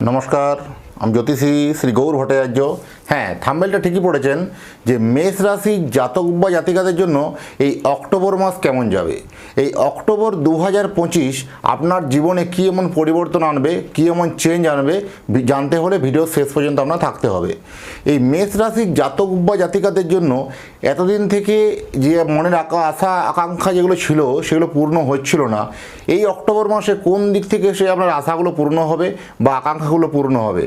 নমস্কার আমি জ্যোতিষী শ্রী গৌর ভট্টাচার্য। হ্যাঁ থাম্বেলটা ঠিকই পড়েছেন যে মেষ রাশি জাতক বা জাতিকাদের জন্য এই অক্টোবর মাস কেমন যাবে? এই অক্টোবর দু হাজার পঁচিশ আপনার জীবনে কী এমন পরিবর্তন আনবে, কী এমন চেঞ্জ আনবে জানতে হলে ভিডিও শেষ পর্যন্ত আপনার থাকতে হবে। এই মেষ রাশির জাতক বা জাতিকাদের জন্য এতদিন থেকে যে মনের আকা, আশা, আকাঙ্ক্ষা যেগুলো ছিল, সেগুলো পূর্ণ হচ্ছিল না। এই অক্টোবর মাসে কোন দিক থেকে সে আপনার আশাগুলো পূর্ণ হবে বা আকাঙ্ক্ষাগুলো পূর্ণ হবে?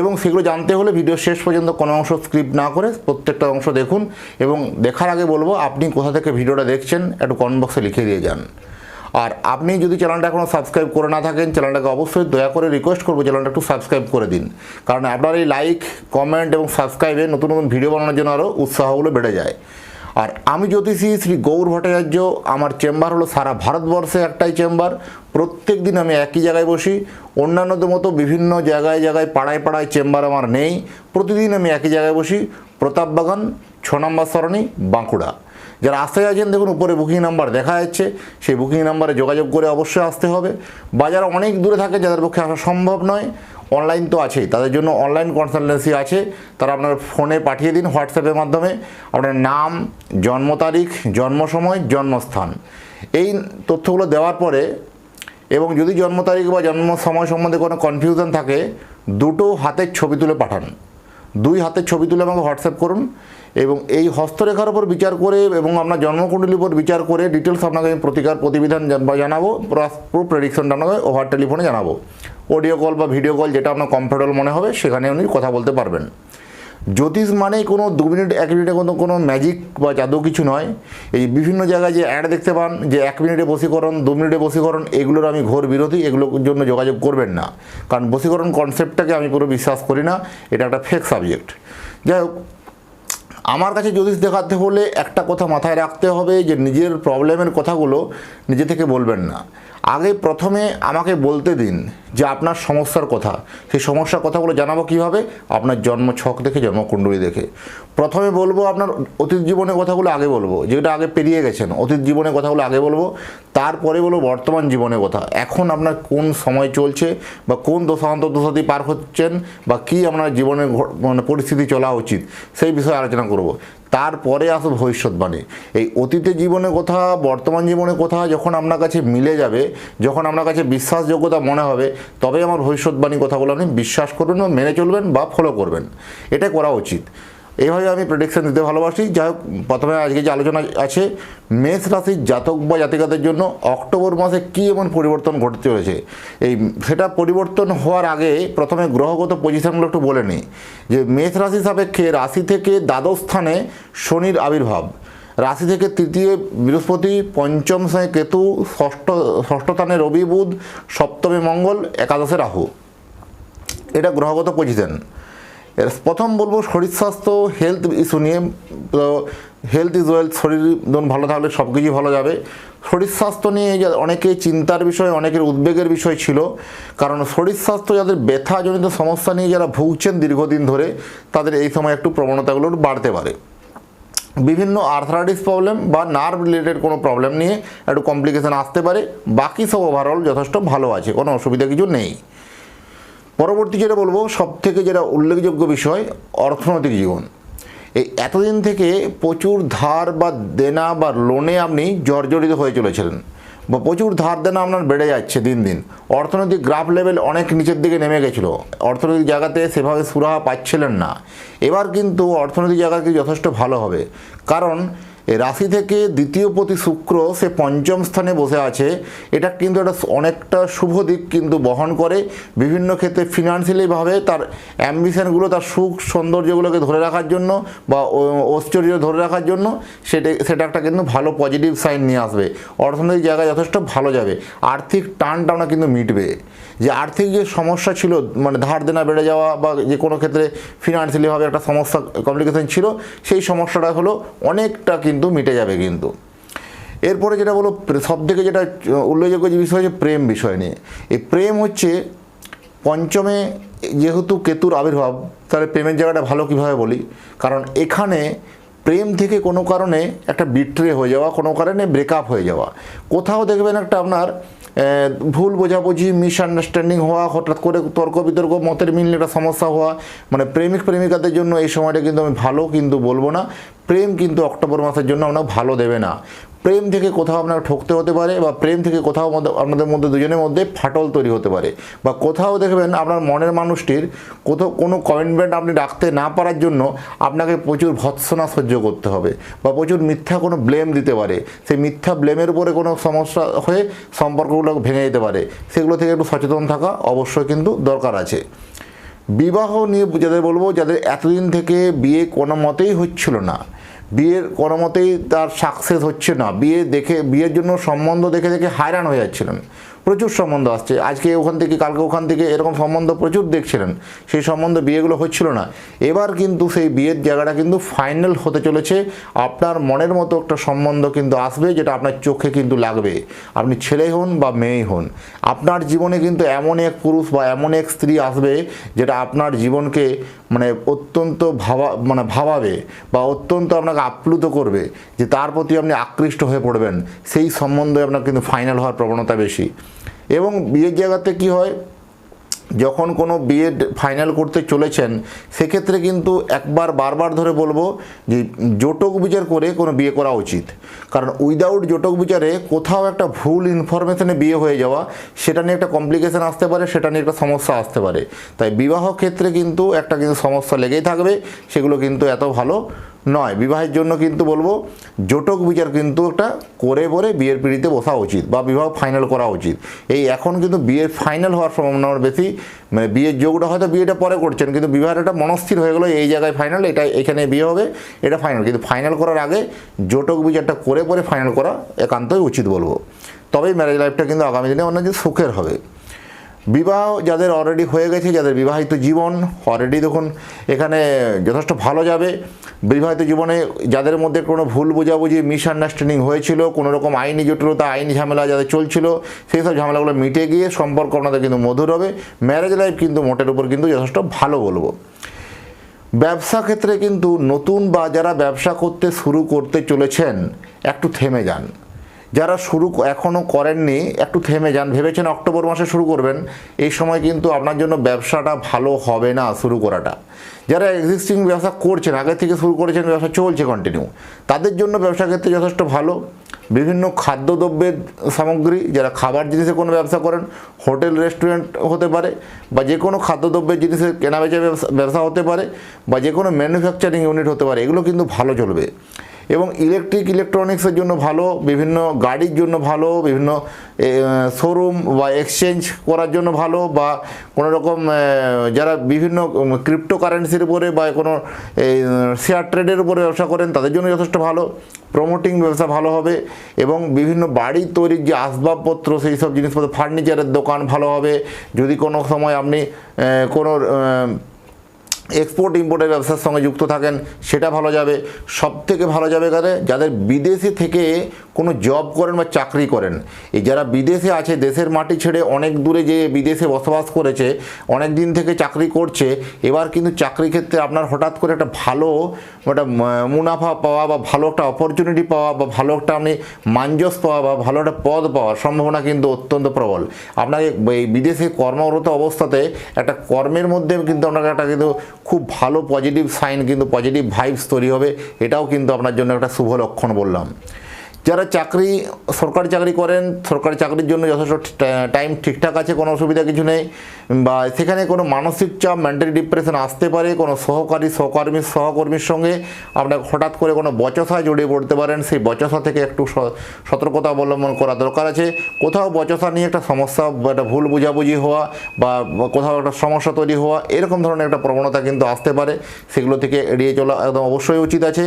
এবং সেগুলো জানতে হলে ভিডিও শেষ পর্যন্ত কোনো অংশ স্ক্রিপ্ট না করে প্রত্যেকটা অংশ দেখুন এবং দেখার আগে বলব, আপনি কোথা থেকে ভিডিওটা দেখছেন একটু কমেন্ট বক্সে লিখে দিয়ে যান। আর আপনি যদি চ্যানেলটা এখনও সাবস্ক্রাইব করে না থাকেন, চ্যানেলটাকে অবশ্যই দয়া করে রিকোয়েস্ট করব চ্যানেলটা একটু সাবস্ক্রাইব করে দিন। কারণ আপনার এই লাইক কমেন্ট এবং সাবস্ক্রাইবে নতুন নতুন ভিডিও বানানোর জন্য আরও উৎসাহগুলো বেড়ে যায়। আর আমি জ্যোতিষী শ্রী গৌর ভট্টাচার্য, আমার চেম্বার হলো সারা ভারতবর্ষে একটাই চেম্বার, প্রত্যেক দিন আমি একই জায়গায় বসি, অন্যান্যদের মতো বিভিন্ন জায়গায় জায়গায়, পাড়ায় পাড়ায় চেম্বার আমার নেই, প্রতিদিন আমি একই জায়গায় বসি প্রতাপবাগান ছ নম্বর সরণি, বাঁকুড়া। যারা আসতে আছেন, দেখুন উপরে বুকিং নাম্বার দেখা যাচ্ছে, সেই বুকিং নাম্বারে যোগাযোগ করে অবশ্যই আসতে হবে। বা যারা অনেক দূরে থাকে, যাদের পক্ষে আসা সম্ভব নয় অনলাইন তো আছেই। তাদের জন্য অনলাইন কনসালটেন্সি আছে। তারা আপনার ফোনে পাঠিয়ে দিন হোয়াটসঅ্যাপের মাধ্যমে। আপনার নাম, জন্ম তারিখ, জন্ম সময়, জন্মস্থান। এই তথ্যগুলো দেওয়ার পরে এবং যদি জন্ম তারিখ বা জন্ম সময় সম্বন্ধে কোনো কনফিউশন থাকে, দুটো হাতের ছবি তুলে পাঠান। দুই হাতে ছবি তুলে আমাকে হোয়াটসঅ্যাপ করুন এবং এই হস্তরেখার উপর বিচার করে এবং আপনার জন্মকুণ্ডলীর উপর বিচার করে ডিটেলস আপনাকে আমি প্রতিকার, প্রতিবিধান জানাব প্রো প্রেডিকশনটা আপনাকে ওভার টেলিফোনে জানাব। অডিও কল বা ভিডিও কল যেটা আপনার কমফোর্টেবল মনে হবে, সেখানে উনি কথা বলতে পারবেন। জ্যোতিষ মানেই কোনো দু মিনিট, এক মিনিটে কোনো কোনো ম্যাজিক বা জাদু কিছু নয়। এই বিভিন্ন জায়গায় যে অ্যাড দেখতে পান, যে এক মিনিটে বসীকরণ দু মিনিটে বসীকরণ এগুলোর আমি ঘোর বিরোধী, এগুলোর জন্য যোগাযোগ করবেন না। কারণ বসীকরণ কনসেপ্টটাকে আমি পুরো বিশ্বাস করি না, এটা একটা ফেক সাবজেক্ট যাই হোক, আমার কাছে জ্যোতিষ দেখাতে হলে একটা কথা মাথায় রাখতে হবে যে নিজের প্রবলেমের কথাগুলো নিজে থেকে বলবেন না। আগে প্রথমে আমাকে বলতে দিন যে আপনার সমস্যার কথা। সেই সমস্যার কথাগুলো জানাব কীভাবে? আপনার জন্ম ছক দেখে, জন্মকুণ্ডলী দেখে। প্রথমে বলব আপনার অতীত জীবনের কথাগুলো আগে বলব। যেটা আগে পেরিয়ে গেছেন, অতীত জীবনের কথাগুলো আগে বলব। তারপরে বলো বর্তমান জীবনে কথা এখন আপনার কোন সময় চলছে বা কোন দশান্ত দশাতি পার হচ্ছেন বা কী আপনার জীবনের মানে পরিস্থিতি চলা উচিত, সেই বিষয়ে আলোচনা করব। তারপরে আসো ভবিষ্যৎবাণী। এই অতীতে জীবনে কথা বর্তমান জীবনে কথা যখন আপনার কাছে মিলে যাবে, যখন আপনার কাছে বিশ্বাসযোগ্যতা মনে হবে তবে আমার ভবিষ্যৎবাণী কথাগুলো আপনি বিশ্বাস করবেন বা মেনে চলবেন বা ফলো করবেন। এটা করা উচিত। এইভাবে আমি প্রেডিকশন দিতে ভালোবাসি। যাই হোক, প্রথমে আজকে যে আলোচনা আছে, মেষ রাশির জাতক বা জাতিকাদের জন্য অক্টোবর মাসে কী এমন পরিবর্তন ঘটতে চলেছে? এই সেটা পরিবর্তন হওয়ার আগে প্রথমে গ্রহগত পজিশনগুলো একটু বলে নিই। যে মেষ রাশি সাপেক্ষে রাশি থেকে দ্বাদশ স্থানে শনির আবির্ভাব। রাশি থেকে তৃতীয় বৃহস্পতি, পঞ্চম স্থানে কেতু, ষষ্ঠ ষষ্ঠ স্থানে রবি বুধ, সপ্তমে মঙ্গল, একাদশে রাহু। এটা গ্রহগত পজিশন প্রথম বলব শরীর স্বাস্থ্য হেলথ ইস্যু নিয়ে, তো হেলথ ইজ ওয়েলথ শরীর ধরুন ভালো থাকলে সব কিছুই ভালো যাবে। শরীর স্বাস্থ্য নিয়ে অনেকেই চিন্তার বিষয়, অনেকের উদ্বেগের বিষয় ছিল। কারণ শরীর স্বাস্থ্য যাদের ব্যথাজনিত সমস্যা নিয়ে যারা ভুগছেন দীর্ঘদিন ধরে, তাদের এই সময় একটু প্রবণতাগুলো বাড়তে পারে। বিভিন্ন আর্থারাইটিস প্রবলেম বা নার্ভ রিলেটেড কোনো প্রবলেম নিয়ে একটু কমপ্লিকেশান আসতে পারে। বাকি সব ওভারঅল যথেষ্ট ভালো আছে, কোনো অসুবিধা কিছু নেই। পরবর্তী যেটা বলব সব থেকে যেটা উল্লেখযোগ্য বিষয়, অর্থনৈতিক জীবন। এই এতদিন থেকে প্রচুর ধার বা দেনা বা লোনে আপনি জর্জরিত হয়ে চলেছিলেন বা প্রচুর ধার দেনা আপনার বেড়ে যাচ্ছে দিন দিন। অর্থনৈতিক গ্রাফ লেভেল অনেক নিচের দিকে নেমে গেছিল। অর্থনৈতিক জায়গাতে সেভাবে সুরাহা পাচ্ছিলেন না। এবার কিন্তু অর্থনৈতিক জায়গাতে যথেষ্ট ভালো হবে। কারণ রাশি থেকে দ্বিতীয় প্রতি শুক্র সে পঞ্চম স্থানে বসে আছে। এটা কিন্তু একটা অনেকটা শুভ দিক কিন্তু বহন করে। বিভিন্ন ক্ষেত্রে ফিনান্সিয়ালিভাবে তার অ্যাম্বিশনগুলো তার সুখ সৌন্দর্যগুলোকে ধরে রাখার জন্য বা ঐশ্বর্য ধরে রাখার জন্য সেটা সেটা একটা কিন্তু ভালো পজিটিভ সাইন নিয়ে আসবে। অর্থনৈতিক জায়গায় যথেষ্ট ভালো যাবে। আর্থিক টানটা আমরা কিন্তু মিটবে। যে আর্থিক যে সমস্যা ছিল মানে ধার দেনা বেড়ে যাওয়া বা যে কোনো ক্ষেত্রে ফিনান্সিয়ালিভাবে একটা সমস্যা কমপ্লিকেশন ছিল, সেই সমস্যাটা হলো অনেকটা কিন্তু মিটে যাবে কিন্তু। এরপরে যেটা বলো সব থেকে যেটা উল্লেখযোগ্য যে বিষয় হচ্ছে প্রেম বিষয় নিয়ে। এই প্রেম হচ্ছে পঞ্চমে যেহেতু কেতুর আবির্ভাব, তাহলে প্রেমের জায়গাটা ভালো কীভাবে বলি? কারণ এখানে প্রেম থেকে কোনো কারণে একটা বিট্রে হয়ে যাওয়া, কোনো কারণে ব্রেকআপ হয়ে যাওয়া। কোথাও দেখবেন একটা আপনার ভুল বোঝাবুঝি মিসআন্ডারস্ট্যান্ডিং হওয়া, হঠাৎ করে তর্ক বিতর্ক, মতের মিললে একটা সমস্যা হওয়া মানে প্রেমিক প্রেমিকাদের জন্য এই সময়টা কিন্তু আমি ভালো কিন্তু বলব না। প্রেম কিন্তু অক্টোবর মাসের জন্য আপনার ভালো দেবে না। প্রেম থেকে কোথাও আপনার ঠকতে হতে পারে বা প্রেম থেকে কোথাও আপনাদের মধ্যে দুজনের মধ্যে ফাটল তৈরি হতে পারে। বা কোথাও দেখবেন আপনার মনের মানুষটির কোথাও কোনো কমিটমেন্ট আপনি রাখতে না পারার জন্য আপনাকে প্রচুর ভৎসনা সহ্য করতে হবে বা প্রচুর মিথ্যা কোনো ব্লেম দিতে পারে। সেই মিথ্যা ব্লেমের উপরে কোনো সমস্যা হয়ে সম্পর্কগুলো ভেঙে যেতে পারে। সেগুলো থেকে একটু সচেতন থাকা অবশ্যই কিন্তু দরকার আছে। বিবাহ নিয়ে যাদের বলব, যাদের এতদিন থেকে বিয়ে কোনো মতেই হচ্ছিল না বিয়ের কোনো মতেই তার সাকসেস হচ্ছে না। বিয়ে দেখে, বিয়ের জন্য সম্বন্ধ দেখে দেখে হায়রান হয়ে যাচ্ছিলেন। প্রচুর সম্বন্ধ আসছে। আজকে ওখান থেকে, কালকে ওখান থেকে এরকম সম্বন্ধ প্রচুর দেখছিলেন। সেই সম্বন্ধ বিয়েগুলো হচ্ছিল না। এবার কিন্তু সেই বিয়ের জায়গাটা কিন্তু ফাইনাল হতে চলেছে। আপনার মনের মতো একটা সম্বন্ধ কিন্তু আসবে, যেটা আপনার চোখে কিন্তু লাগবে। আপনি ছেলে হন বা মেয়ে হন, আপনার জীবনে কিন্তু এমন এক পুরুষ বা এমন এক স্ত্রী আসবে, যেটা আপনার জীবনকে মানে অত্যন্ত ভাবা মানে ভাবাবে বা অত্যন্ত আপনাকে আপ্লুত করবে যে তার প্রতি আপনি আকৃষ্ট হয়ে পড়বেন। সেই সম্বন্ধে আপনার কিন্তু ফাইনাল হওয়ার প্রবণতা বেশি। এবং বিয়ের জায়গাতে কি হয়? যখন কোনো বিয়ে ফাইনাল করতে চলেছেন, সেক্ষেত্রে কিন্তু একবার, বারবার ধরে বলব যে জোটক বিচার করে কোনো বিয়ে করা উচিত। কারণ উইদাউট জোটক বিচারে কোথাও একটা ভুল ইনফরমেশনে বিয়ে হয়ে যাওয়া, সেটা নিয়ে একটা কমপ্লিকেশন আসতে পারে, সেটা নিয়ে একটা সমস্যা আসতে পারে। তাই বিবাহ ক্ষেত্রে কিন্তু একটা কিন্তু সমস্যা লেগেই থাকবে, সেগুলো কিন্তু এত ভালো নয়, বিবাহের জন্য কিন্তু বলব জোটক বিচার কিন্তু একটা করে পরে বিয়ের পিড়িতে বসা উচিত বা বিবাহ ফাইনাল করা উচিত। এই এখন কিন্তু বিয়ের ফাইনাল হওয়ার সম্ভাবনা বেশি। মানে বিয়ের যোগটা হয়তো বিয়েটা পরে করছেন, কিন্তু বিবাহের একটা মনস্থির হয়ে গেলো, এই জায়গায় ফাইনাল এটা এখানে বিয়ে হবে, এটা ফাইনাল কিন্তু ফাইনাল করার আগে জোটক বিচারটা করে পরে ফাইনাল করা একান্তই উচিত বলব। তবেই ম্যারেজ লাইফটা কিন্তু আগামী দিনে অনেক সুখের হবে। বিবাহ যাদের অলরেডি হয়ে গেছে, যাদের বিবাহিত জীবন অলরেডি দেখুন, এখানে যথেষ্ট ভালো যাবে। বিবাহিত জীবনে যাদের মধ্যে কোনো ভুল বোঝাবুঝি মিসআন্ডারস্ট্যান্ডিং হয়েছিল কোনো রকম আইনি জটিলতা, আইনি ঝামেলা যাদের চলছিল, সেই সব ঝামেলাগুলো মিটে গিয়ে সম্পর্ক আপনাদের কিন্তু মধুর হবে। ম্যারেজ লাইফ কিন্তু মোটের উপর কিন্তু যথেষ্ট ভালো বলব। ব্যবসা ক্ষেত্রে কিন্তু নতুন বা যারা ব্যবসা করতে শুরু করতে চলেছেন, একটু থেমে যান। যারা শুরু এখনও করেননি, একটু থেমে যান। ভেবেছেন অক্টোবর মাসে শুরু করবেন। এই সময় কিন্তু আপনার জন্য ব্যবসাটা ভালো হবে না শুরু করাটা। যারা এক্সিস্টিং ব্যবসা করছেন, আগে থেকে শুরু করেছেন, ব্যবসা চলছে কন্টিনিউ তাদের জন্য ব্যবসা ক্ষেত্রে যথেষ্ট ভালো। বিভিন্ন খাদ্যদ্রব্যের সামগ্রী, যারা খাবার জিনিসে কোনো ব্যবসা করেন, হোটেল রেস্টুরেন্ট হতে পারে, বা যে কোনো খাদ্যদ্রব্যের জিনিসের কেনাবেচা ব্যবসা হতে পারে, বা যে কোনো ম্যানুফ্যাকচারিং ইউনিট হতে পারে, এগুলো কিন্তু ভালো চলবে। এবং ইলেকট্রিক ইলেকট্রনিক্সের জন্য ভালো, বিভিন্ন গাড়ির জন্য ভালো, বিভিন্ন শোরুম বা এক্সচেঞ্জ করার জন্য ভালো বা কোনো রকম যারা বিভিন্ন ক্রিপ্টো কারেন্সির উপরে বা কোনো শেয়ার ট্রেডের উপরে ব্যবসা করেন, তাদের জন্য যথেষ্ট ভালো। প্রমোটিং ব্যবসা ভালো হবে এবং বিভিন্ন বাড়ি তৈরির যে আসবাবপত্র, সেই সব জিনিসপত্র ফার্নিচারের দোকান ভালো হবে। যদি কোনো সময় আপনি কোনো এক্সপোর্ট ইম্পোর্টের ব্যবসার সঙ্গে যুক্ত থাকেন, সেটা ভালো যাবে। সব থেকে ভালো যাবে কাদের? যাদের বিদেশে থেকে কোনো জব করেন বা চাকরি করেন। এই যারা বিদেশে আছে, দেশের মাটি ছেড়ে অনেক দূরে যে বিদেশে বসবাস করেছে, অনেক দিন থেকে চাকরি করছে, এবার কিন্তু চাকরি ক্ষেত্রে আপনার হঠাৎ করে একটা ভালো একটা মুনাফা পাওয়া বা ভালো একটা অপরচুনিটি পাওয়া বা ভালো একটা আপনি মাঞ্জস পাওয়া বা ভালো একটা পদ পাওয়ার সম্ভাবনা কিন্তু অত্যন্ত প্রবল। আপনাকে এই বিদেশে কর্মরত অবস্থাতে একটা কর্মের মধ্যে কিন্তু আপনাকে একটা কিন্তু খুব ভালো পজিটিভ সাইন কিন্তু পজিটিভ ভাইবস তৈরি হবে, এটাও কিন্তু আপনার জন্য একটা শুভ লক্ষণ বললাম। যারা চাকরি, সরকারি চাকরি করেন, সরকারি চাকরির জন্য যথেষ্ট টাইম ঠিকঠাক আছে, কোনো অসুবিধা কিছু নেই, বা সেখানে কোনো মানসিক চাপ মেন্টালি ডিপ্রেশন আসতে পারে, কোনো সহকারী, সহকর্মী, সহকর্মীর সঙ্গে আপনার হঠাৎ করে কোনো বচসায় জড়িয়ে পড়তে পারেন, সেই বচসা থেকে একটু সতর্কতা অবলম্বন করা দরকার আছে। কোথাও বচসা নিয়ে একটা সমস্যা বা একটা ভুল বুঝাবুঝি হওয়া, বা কোথাও একটা সমস্যা তৈরি হওয়া, এরকম ধরনের একটা প্রবণতা কিন্তু আসতে পারে, সেগুলো থেকে এড়িয়ে চলা একদম অবশ্যই উচিত আছে।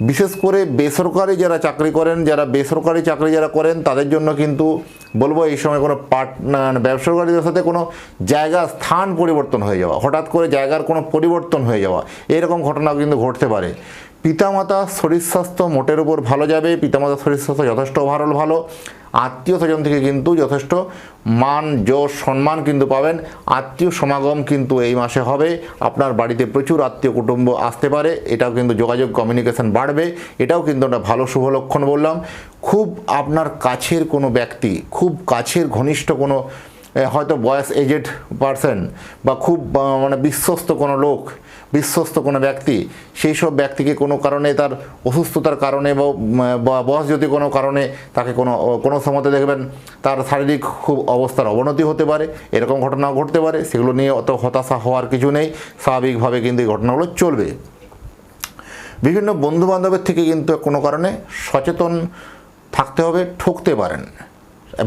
বিশেষ করে বেসরকারি যারা চাকরি করেন, যারা বেসরকারি চাকরি যারা করেন, তাদের জন্য কিন্তু বলব এই সময় কোনো পার্টনার ব্যবসাকারীদের সাথে কোনো জায়গা, স্থান পরিবর্তন হয়ে যাওয়া। হঠাৎ করে জায়গার কোনো পরিবর্তন হয়ে যাওয়া। এরকম ঘটনাও কিন্তু ঘটতে পারে। পিতামাতা শরীর স্বাস্থ্য মোটের উপর ভালো যাবে পিতামাতা শরীর স্বাস্থ্য যথেষ্ট ওভারঅল ভালো। আত্মীয় স্বজন থেকে কিন্তু যথেষ্ট মান যশ সম্মান কিন্তু পাবেন। আত্মীয় সমাগম কিন্তু এই মাসে হবে। আপনার বাড়িতে প্রচুর আত্মীয় কুটুম্ব আসতে পারে। এটাও কিন্তু যোগাযোগ কমিউনিকেশন বাড়বে। এটাও কিন্তু একটা ভালো শুভ লক্ষণ বললাম। খুব আপনার কাছের কোনো ব্যক্তি, খুব কাছের ঘনিষ্ঠ কোনো হয়তো বয়স এজেড পারসন বা খুব মানে বিশ্বস্ত কোনো লোক বিশ্বস্ত কোনো ব্যক্তি সেই সব ব্যক্তিকে কোনো কারণে তার অসুস্থতার কারণে বা, বয়স যদি কোনো কারণে তাকে কোনো কোনো সময়তে দেখবেন তার শারীরিক খুব অবস্থার অবনতি হতে পারে এরকম ঘটনাও ঘটতে পারে সেগুলো নিয়ে অত হতাশা হওয়ার কিছু নেই স্বাভাবিকভাবে কিন্তু এই ঘটনাগুলো চলবে। বিভিন্ন বন্ধু বান্ধবের থেকে কিন্তু কোনো কারণে সচেতন থাকতে হবে ঠকতে পারেন।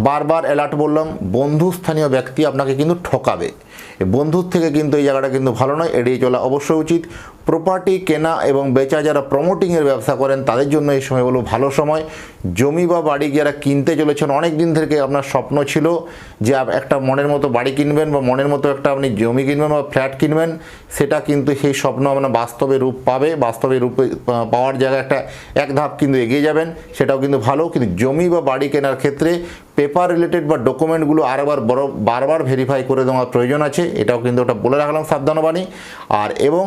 বারবার অ্যালার্ট বললাম বন্ধু স্থানীয় ব্যক্তি আপনাকে কিন্তু ঠকাবে। বন্ধুর থেকে কিন্তু এই জায়গাটা কিন্তু ভালো নয় এড়িয়ে চলা অবশ্যই উচিত। প্রপার্টি কেনা এবং বেচা যারা প্রমোটিংয়ের ব্যবসা করেন, তাদের জন্য এই সময় বলো ভালো সময়। জমি বা বাড়ি যারা কিনতে চলেছেন অনেক দিন থেকে আপনার স্বপ্ন ছিল যে একটা মনের মতো বাড়ি কিনবেন বা মনের মতো একটা আপনি জমি কিনবেন বা ফ্ল্যাট কিনবেন, সেটা কিন্তু সেই স্বপ্ন আপনার বাস্তবে রূপ পাবে, বাস্তবে রূপে পাওয়ার জায়গায় একটা, এক ধাপ কিন্তু এগিয়ে যাবেন, সেটাও কিন্তু ভালো। কিন্তু জমি বা বাড়ি কেনার ক্ষেত্রে পেপার রিলেটেড বা ডকুমেন্টগুলো আরবার বড়, বারবার ভেরিফাই করে দেওয়ার প্রয়োজন আছে, এটাও কিন্তু ওটা বলে রাখলাম সাবধানবাণী। আর এবং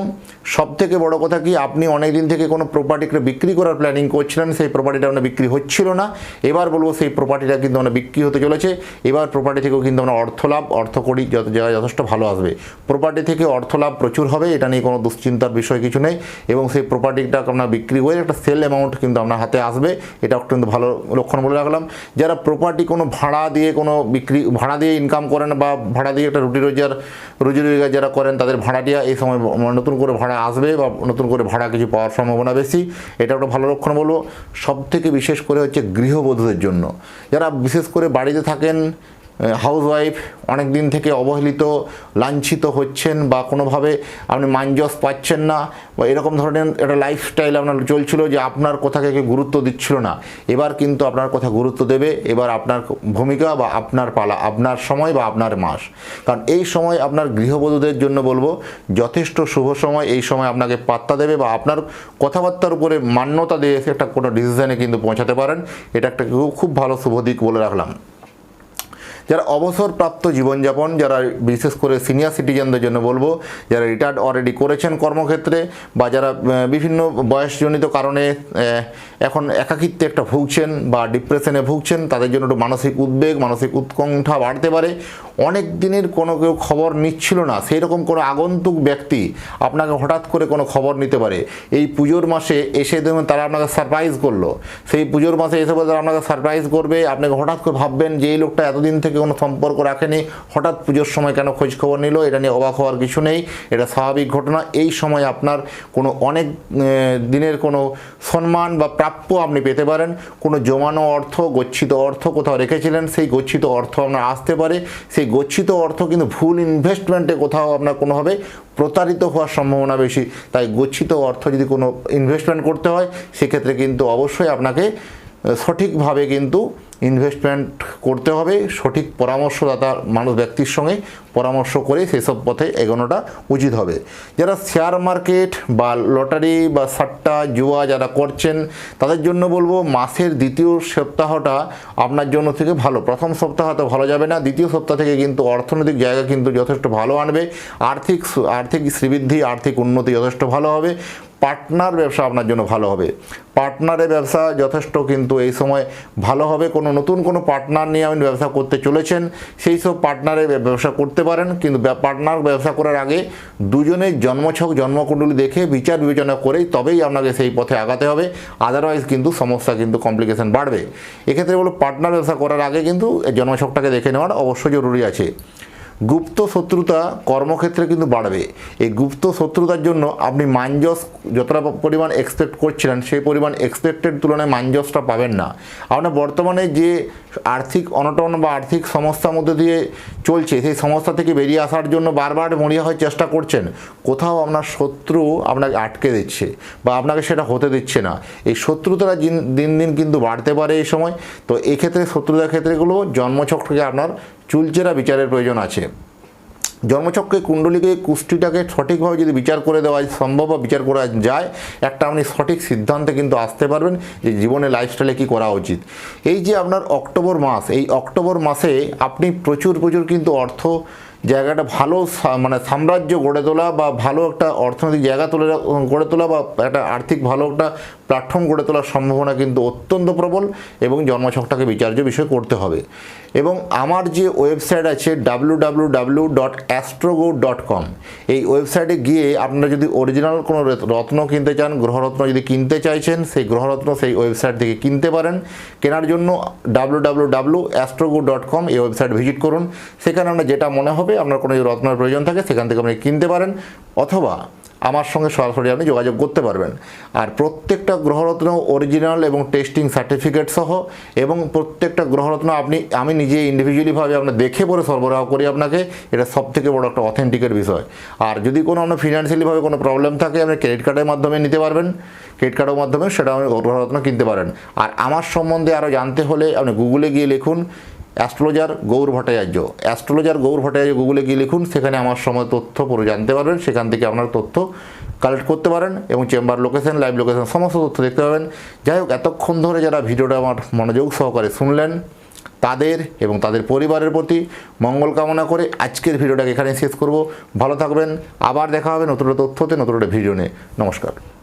সব থেকে বড় কথা কি, আপনি অনেক দিন থেকে কোনো প্রপার্টিকে বিক্রি করার প্ল্যানিং করছিলেন, সেই প্রপার্টিটা আপনার বিক্রি হচ্ছিল না। এবার বলব সেই প্রপার্টিটা কিন্তু আমরা বিক্রি হতে চলেছে। এবার প্রপার্টি থেকেও কিন্তু আমরা অর্থ লাভ, অর্থ করি যথেষ্ট ভালো আসবে। প্রপার্টি থেকে অর্থ লাভ প্রচুর হবে, এটা নিয়ে কোনো দুশ্চিন্তার বিষয় কিছু নেই। এবং সেই প্রপার্টিটা আপনার বিক্রি হয়ে একটা সেল অ্যামাউন্ট কিন্তু আপনার হাতে আসবে এটাও কিন্তু ভালো লক্ষণ বলে রাখলাম। যারা প্রপার্টি কোনো ভাড়া দিয়ে কোনো বিক্রি, ভাড়া দিয়ে ইনকাম করেন বা ভাড়া দিয়ে একটা রুটি রোজগার, রুজি রোজগার যারা করেন, তাদের ভাড়াটিয়া এই সময় নতুন করে ভাড়া আসবে। বা নতুন করে ভাড়া কিছু পাওয়ার সম্ভাবনা বেশি, এটা একটা ভালো লক্ষণ বলব। সব থেকে বিশেষ করে হচ্ছে গৃহবধূদের জন্য। যারা বিশেষ করে বাড়িতে থাকেন হাউস ওয়াইফ অনেক দিন থেকে অবহেলিত, লাঞ্ছিত হচ্ছেন বা কোনোভাবে আপনি মানজস পাচ্ছেন না বা এরকম ধরনের একটা লাইফস্টাইল আপনার চলছিল যে আপনার কথাকে কেউ গুরুত্ব দিচ্ছিল না। এবার কিন্তু আপনার কথা গুরুত্ব দেবে, এবার আপনার ভূমিকা বা আপনার পালা, আপনার সময় বা আপনার মাস। কারণ এই সময় আপনার গৃহবধূদের জন্য বলব, যথেষ্ট শুভ সময়, এই সময় আপনাকে পাত্তা দেবে বা আপনার কথাবার্তার উপরে মান্যতা দিয়ে একটা কোনো ডিসিশনে কিন্তু পৌঁছাতে পারেন। এটা একটা খুব ভালো শুভ দিক বলে রাখলাম। যারা অবসরপ্রাপ্ত জীবনযাপন, যারা বিশেষ করে সিনিয়র সিটিজেনদের জন্য বলব, যারা রিটায়ার্ড অলরেডি করেছেন কর্মক্ষেত্রে বা যারা বিভিন্ন বয়সজনিত কারণে এখন একাকিত্বে একটা ভুগছেন বা ডিপ্রেশনে ভুগছেন, তাদের জন্য একটু মানসিক উদ্বেগ, মানসিক উৎকণ্ঠা বাড়তে পারে। অনেক দিনের কোনো কেউ খবর নিচ্ছিল না। সেই রকম কোনো আগন্তুক ব্যক্তি আপনাকে হঠাৎ করে কোনো খবর নিতে পারে। এই পুজোর মাসে এসে দেখবেন তারা আপনাকে সারপ্রাইজ করল। সেই পুজোর মাসে এসে বলে তারা আপনাকে সারপ্রাইজ করবে। আপনাকে হঠাৎ করে ভাববেন যে, এই লোকটা এতদিন থেকে কোনো সম্পর্ক রাখেনি। হঠাৎ পুজোর সময় কেন খোঁজখবর নিল? এটা নিয়ে অবাক হওয়ার কিছু নেই। এটা স্বাভাবিক ঘটনা। এই সময় আপনার কোনো অনেক দিনের কোনো সম্মান বা প্রাপ্য আপনি পেতে পারেন। কোনো জমানো অর্থ, গচ্ছিত অর্থ কোথাও রেখেছিলেন, সেই গচ্ছিত অর্থ আপনার আসতে পারে। সেই গচ্ছিত অর্থ কিন্তু ভুল ইনভেস্টমেন্টে কোথাও আপনার কোনোভাবে প্রতারিত হওয়ার সম্ভাবনা বেশি। তাই গচ্ছিত অর্থ যদি কোনো ইনভেস্টমেন্ট করতে হয়, সেক্ষেত্রে কিন্তু অবশ্যই আপনাকে সঠিকভাবে কিন্তু ইনভেস্টমেন্ট করতে হবে, সঠিক পরামর্শদাতা মানুষ ব্যক্তির সঙ্গে পরামর্শ করে সেসব পথে এগোনোটা উচিত হবে। যারা শেয়ার মার্কেট বা লটারি বা সাট্টা, জুয়া যারা করছেন, তাদের জন্য বলব মাসের দ্বিতীয় সপ্তাহটা আপনার জন্য থেকে ভালো। প্রথম সপ্তাহ তো ভালো যাবে না, দ্বিতীয় সপ্তাহ থেকে কিন্তু অর্থনৈতিক জায়গা কিন্তু যথেষ্ট ভালো আনবে, আর্থিক আর্থিক শ্রীবৃদ্ধি, আর্থিক উন্নতি যথেষ্ট ভালো হবে। পার্টনার ব্যবসা আপনার জন্য ভালো হবে। পার্টনারের ব্যবসা যথেষ্ট কিন্তু এই সময় ভালো হবে। কোনো নতুন কোনো পার্টনার নিয়ে আপনি ব্যবসা করতে চলেছেন, সেই সব পার্টনারে ব্যবসা করতে পারেন। কিন্তু পার্টনার ব্যবসা করার আগে দুজনের জন্মছক, জন্মকুণ্ডলী দেখে বিচার বিবেচনা করেই তবেই আপনাকে সেই পথে আগাতে হবে। আদারওয়াইজ কিন্তু সমস্যা কিন্তু কমপ্লিকেশন বাড়বে। এক্ষেত্রে বলো পার্টনার ব্যবসা করার আগে কিন্তু জন্মছকটাকে দেখে নেওয়ার অবশ্যই জরুরি আছে। গুপ্ত শত্রুতা কর্মক্ষেত্রে কিন্তু বাড়বে। এই গুপ্ত শত্রুতার জন্য আপনি মানজস যতটা পরিমাণ এক্সপেক্ট করছিলেন, সেই পরিমাণ এক্সপেক্টেড তুলনায় মানজসটা পাবেন না। আপনার বর্তমানে যে আর্থিক অনটন বা আর্থিক সমস্যার মধ্যে দিয়ে চলছে, সেই সমস্যা থেকে বেরিয়ে আসার জন্য বারবার মরিয়া হয়ে চেষ্টা করছেন, কোথাও আপনার শত্রু আপনাকে আটকে দিচ্ছে বা আপনাকে সেটা হতে দিচ্ছে না। এই শত্রুতারা দিন দিন কিন্তু বাড়তে পারে এই সময়। তো এক্ষেত্রে শত্রুতার ক্ষেত্রেগুলো জন্মচক্রকে আপনার চুলচেরা বিচারের প্রয়োজন আছে। জন্মচক্রে কুণ্ডলীকে কুষ্টিটাকে সঠিকভাবে যদি বিচার করে দেওয়া সম্ভব বা বিচার করা যায়, একটা আপনি সঠিক সিদ্ধান্তে কিন্তু আসতে পারবেন যে জীবনে লাইফস্টাইলে কী করা উচিত। এই যে আপনার অক্টোবর মাস, এই অক্টোবর মাসে আপনি প্রচুর প্রচুর কিন্তু অর্থ জায়গাটা ভালো মানে সাম্রাজ্য গড়ে তোলা বা ভালো একটা অর্থনৈতিক জায়গা তোলা, গড়ে তোলা বা একটা আর্থিক ভালো একটা প্ল্যাটফর্ম গড়ে তোলার সম্ভাবনা কিন্তু অত্যন্ত প্রবল এবং জন্মছকটাকে বিচার্য বিষয় করতে হবে। এবং আমার যে ওয়েবসাইট আছে W W W dot astrogo dot com এই ওয়েবসাইটে গিয়ে আপনারা যদি অরিজিনাল কোনো রত্ন কিনতে চান, গ্রহরত্ন যদি কিনতে চাইছেন, সেই গ্রহরত্ন সেই ওয়েবসাইট থেকে কিনতে পারেন। কেনার জন্য ডাব্লু অ্যাস্ট্রোগো ডট কম এই ওয়েবসাইট ভিজিট করুন। সেখানে আপনার যেটা মনে হবে, আপনার কোনো রত্নের প্রয়োজন থাকে, সেখান থেকে আপনি কিনতে পারেন। অথবা আমার সঙ্গে সরাসরি আপনি যোগাযোগ করতে পারবেন। আর প্রত্যেকটা গ্রহরত্ন অরিজিনাল এবং টেস্টিং সার্টিফিকেট সহ এবং প্রত্যেকটা গ্রহরত্ন আপনি, আমি নিজে ইন্ডিভিজুয়ালিভাবে আপনার দেখে পরে সরবরাহ করি আপনাকে, এটা সব থেকে বড় একটা অথেন্টিকের বিষয়। আর যদি কোনো আপনার ফিনান্সিয়ালিভাবে কোনো প্রবলেম থাকে, আপনি ক্রেডিট কার্ডের মাধ্যমে নিতে পারবেন। ক্রেডিট কার্ডের মাধ্যমে সেটা আপনি গ্রহরত্ন কিনতে পারেন। আর আমার সম্বন্ধে আরও জানতে হলে আপনি গুগলে গিয়ে লিখুন অ্যাস্ট্রোলজার গৌর ভট্টাচার্য। অ্যাস্ট্রোলজার গৌর ভট্টাচার্য গুগলে গিয়ে লিখুন, সেখানে আমার সময় তথ্য পুরো জানতে পারবেন, সেখান থেকে আপনার তথ্য কালেক্ট করতে পারেন এবং চেম্বার লোকেশন লাইভ লোকেশন সমস্ত তথ্য দেখতে পাবেন। যাই হোক, এতক্ষণ ধরে যারা ভিডিওটা আমার মনোযোগ সহকারে শুনলেন, তাদের এবং তাদের পরিবারের প্রতি মঙ্গল কামনা করে আজকের ভিডিওটাকে এখানে শেষ করব। ভালো থাকবেন, আবার দেখা হবে নতুন তথ্যতে, নতুন ভিডিও নিয়ে। নমস্কার।